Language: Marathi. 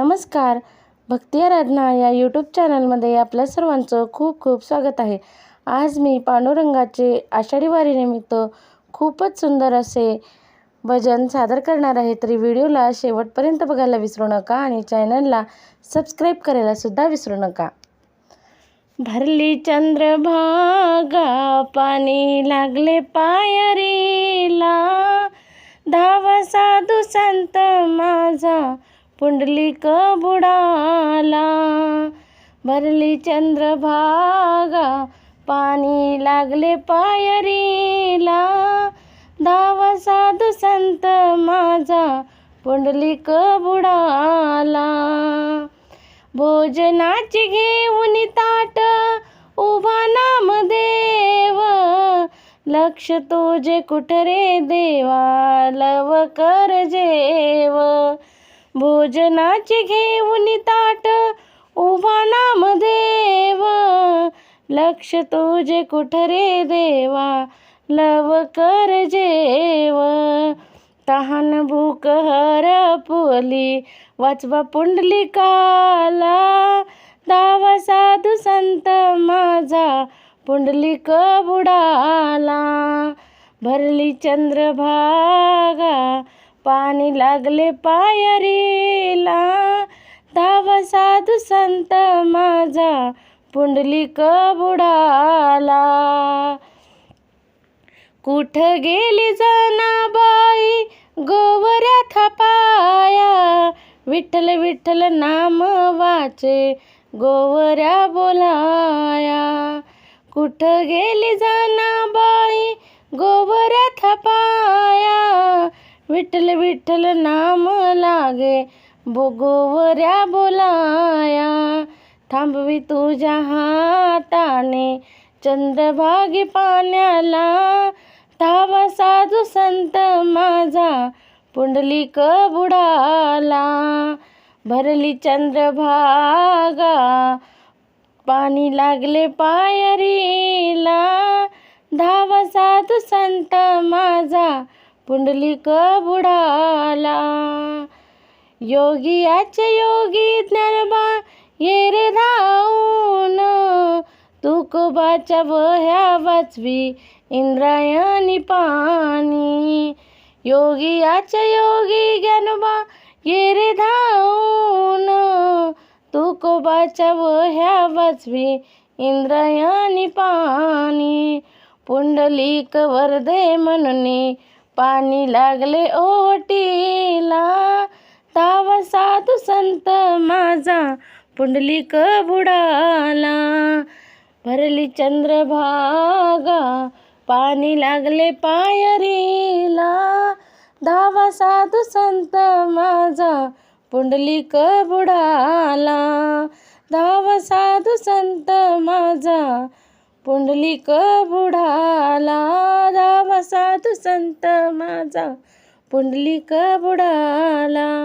नमस्कार. भक्ती आराधना या यूट्यूब चॅनलमध्ये आपल्या सर्वांचं खूप खूप स्वागत आहे. आज मी पांडुरंगाचे आषाढी वारीनिमित्त खूपच सुंदर असे भजन सादर करणार आहे. तरी व्हिडिओला शेवटपर्यंत बघायला विसरू नका आणि चॅनलला सबस्क्राईब करायला सुद्धा विसरू नका. भरली चंद्रभागा पाणी लागले पायरीला. धावा साधू संत माझा पुंडलिक बुडाला भरली चंद्रभागा पाणी लागले पायरीला. धावा साधू संत माझा पुंडलिक बुडाला भोजनाची घेऊन ताट उभा नामदेव लक्ष तुझे कुठरे देवा? लव कर जेव. भोजनाची घेऊन ताट उभा नामदेव लक्ष तुझे कुठरे देवा लव कर जेव. तहान भूक हरपुली वाचवा पुंडलिकाला. दावा साधू संत माझा पुंडलिक बुडाला. भरली चंद्रभागा पाणी लागले पायरीला. धावा साधू संत माझा पुंडलिक बुडाला कुठं गेली जनाबाई गोवऱ्या थपाया. विठ्ठल विठ्ठल नाम वाचे गोवऱ्या बोलाया. कुठं गेली जनाबाई गोवऱ्या थपाया. विठ्ठल विठ्ठल नाम लागे भोगोवऱ्या बोलाया. थांबवी तुझ्या हाताने चंद्रभागी पाण्याला. धावा साधू संत माझा पुंडलिक बुडाला. भरली चंद्रभागा पाणी लागले पायरीला. धावा साधू संत माझा पुंडलिक बुडाला. योगियाचे योगी ज्ञानबा ये रे धावून तुकोबाच्या वह्या वाचवी इंद्रायणी पाणी. योगियाच्या योगी ज्ञानोबा ये रे धावून तुकोबाच्या वह्या वाचवी इंद्रायणी पाणी. पुंडलिक वरदे म्हणून पाणी लागले ओटीला. धावा साधू संत माझा पुंडलिक बुडाला भरली चंद्रभागा पाणी लागले पायरीला. धावा साधू संत माझा पुंडलिक बुडाला धावा साधू संत माझा पुंडलिक बुडाला संत माझा पुंडलिक बुडाला.